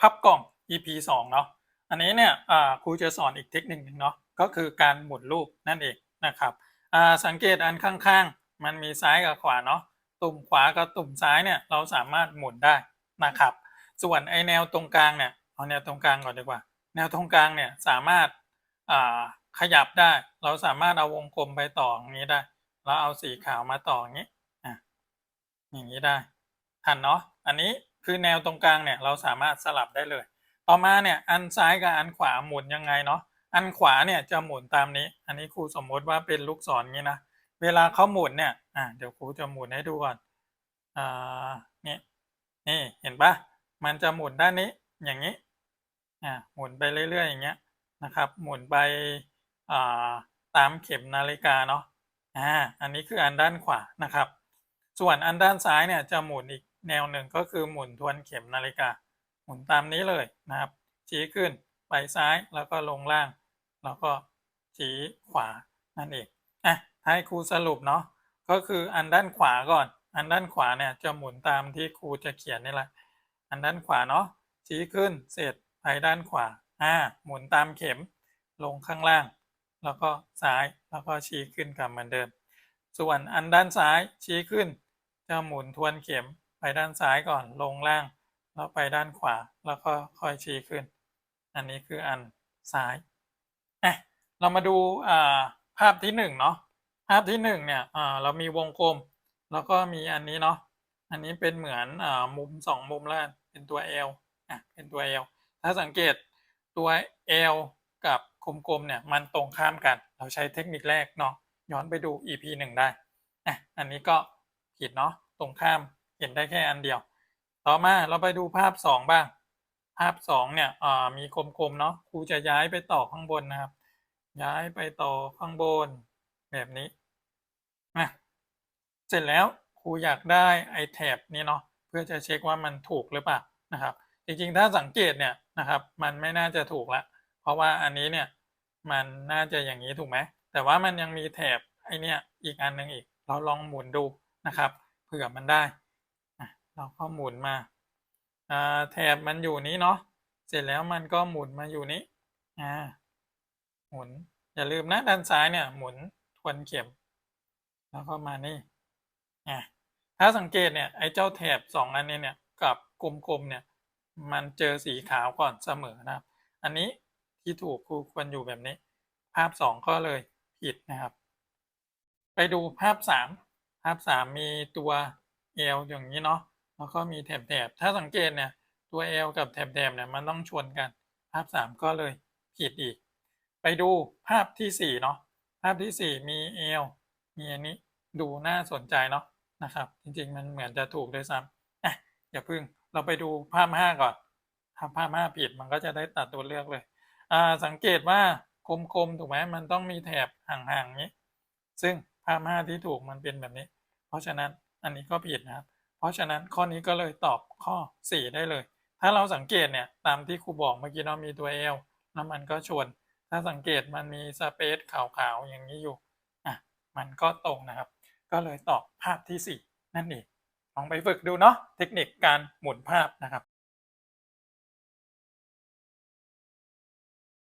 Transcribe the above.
พับกล่อง EP สองเนาะอันนี้เนี่ยครูจะสอนอีกเทคนิคหนึ่งเนาะก็คือการหมุนรูปนั่นเองนะครับสังเกตอันข้างๆ มันมีซ้ายกับขวาเนาะตุ่มขวากับตุ่มซ้ายเนี่ยเราสามารถหมุนได้นะครับ ส่วนไอแนวตรงกลางเนี่ยเอาแนวตรงกลางก่อนดีกว่า แนวตรงกลางเนี่ยสามารถาขยับได้ เราสามารถเอาวงกลมไปต่ออย่างนี้ได้แล้วเอาสีขาวมาต่ออย่างนี้อะอย่างนี้ได้ทันเนาะอันนี้ คือแนวตรงกลางเนี่ยเราสามารถสลับได้เลย ต่อมาเนี่ยอันซ้ายกับอันขวาหมุนยังไงเนาะอันขวาเนี่ยจะหมุนตามนี้ อันนี้ครูสมมติว่าเป็นลูกศรงี้นะเวลาเขาหมุนเนี่ยอ่าเดี๋ยวครูจะหมุนให้ดูก่อนอ่านี่นี่เห็นปะมันจะหมุนด้านนี้อย่างนี้อ่าหมุนไปเรื่อยๆอย่างเงี้ยนะครับหมุนไปอ่าตามเข็มนาฬิกาเนาะอ่าอันนี้คืออันด้านขวานะครับ ส่วนอันด้านซ้ายเนี่ยจะหมุนอีก แนวหนึ่งก็คือหมุนทวนเข็มนาฬิกา หมุนตามนี้เลยนะครับ ชี้ขึ้นไปซ้ายแล้วก็ลงล่าง แล้วก็ชี้ขวานั่นเองอะให้ครูสรุปเนาะก็คืออันด้านขวาก่อน อันด้านขวาเนี่ยจะหมุนตามที่ครูจะเขียนนี่แหละ อันด้านขวาเนาะชี้ขึ้นเสร็จไปด้านขวาอ่าหมุนตามเข็มลงข้างล่าง แล้วก็ซ้ายแล้วก็ชี้ขึ้นกลับเหมือนเดิม ส่วนอันด้านซ้ายชี้ขึ้นจะหมุนทวนเข็ม ไปด้านซ้ายก่อนลงล่าง แล้วไปด้านขวา แล้วก็ค่อยชี้ขึ้น อันนี้คืออันซ้ายอะเรามาดูาภาพที่หนึ่งเนาะภาพที่หนึ่งเนี่ยเรามีวงกลม แล้วก็มีอันนี้เนาะอันนี้เป็นเหมือนอมุมสองมุมแล้วเป็นตัว L อะเป็นตัว L ถ้าสังเกตตัว L กับกลมๆเนี่ยมันตรงข้ามกัน เราใช้เทคนิคแรกเนาะย้อนไปดู EP หนึ่งได้อะอันนี้ก็ผิดเนาะตรงข้าม เห็นได้แค่อันเดียว ต่อมาเราไปดูภาพสองบ้าง ภาพสองเนี่ยมีกลมๆเนาะครูจะย้ายไปต่อข้างบนนะครับ ย้ายไปต่อข้างบน แบบนี้นะเสร็จแล้วครูอยากได้ไอแท็บนี้เนาะเพื่อจะเช็คว่ามันถูกหรือเปล่านะครับ จริงๆถ้าสังเกตเนี่ยนะครับ มันไม่น่าจะถูกละเพราะว่าอันนี้เนี่ยมันน่าจะอย่างนี้ถูกไหมแต่ว่ามันยังมีแถบไอเนี่ยอีกอันหนึ่งอีก เราลองหมุนดูนะครับเผื่อมันได้ เราก็หมุนมาอ่าแถบมันอยู่นี้เนาะเสร็จแล้วมันก็หมุนมาอยู่นี้อ่าหมุนอย่าลืมนะด้านซ้ายเนี่ยหมุนทวนเข็ม แล้วก็มานี่อะถ้าสังเกตเนี่ยไอ้เจ้าแถบสองอันนี้เนี่ยกับกลมๆเนี่ยมันเจอสีขาวก่อนเสมอนะครับ อันนี้ที่ถูกครูควรอยู่แบบนี้ ภาพสองก็เลยผิดนะครับ ไปดูภาพสามภาพสามมีตัวเอลอย่างนี้เนาะ แล้วก็มีแถบๆถ้าสังเกตเนี่ยตัวเอลกับแถบๆเนี่ยมันต้องชนกัน ภาพสามก็เลยผิดอีก ไปดูภาพที่สี่เนาะภาพที่สี่มีเอลมีอันนี้ดูน่าสนใจเนาะนะครับ จริงๆ มันเหมือนจะถูกด้วยซ้ำอะอย่าพึ่งเราไปดูภาพห้าก่อนถ้าภาพห้าผิดมันก็จะได้ตัดตัวเลือกเลยอ่าสังเกตว่ากลมๆถูกไหมมันต้องมีแถบห่างๆนี้ ซึ่งภาพห้าที่ถูกมันเป็นแบบนี้ เพราะฉะนั้นอันนี้ก็ผิดนะครับ เพราะฉะนั้นข้อนี้ก็เลยตอบข้อ 4 ได้เลย ถ้าเราสังเกตเนี่ยตามที่ครูบอกเมื่อกี้เรามีตัว L แล้วมันก็ชน ถ้าสังเกตมันมีสเปซขาวๆอย่างนี้อยู่อะมันก็ตรงนะครับ ก็เลยตอบภาพที่ 4 นั่นเองลองไปฝึกดูเนาะเทคนิคการหมุนภาพนะครับ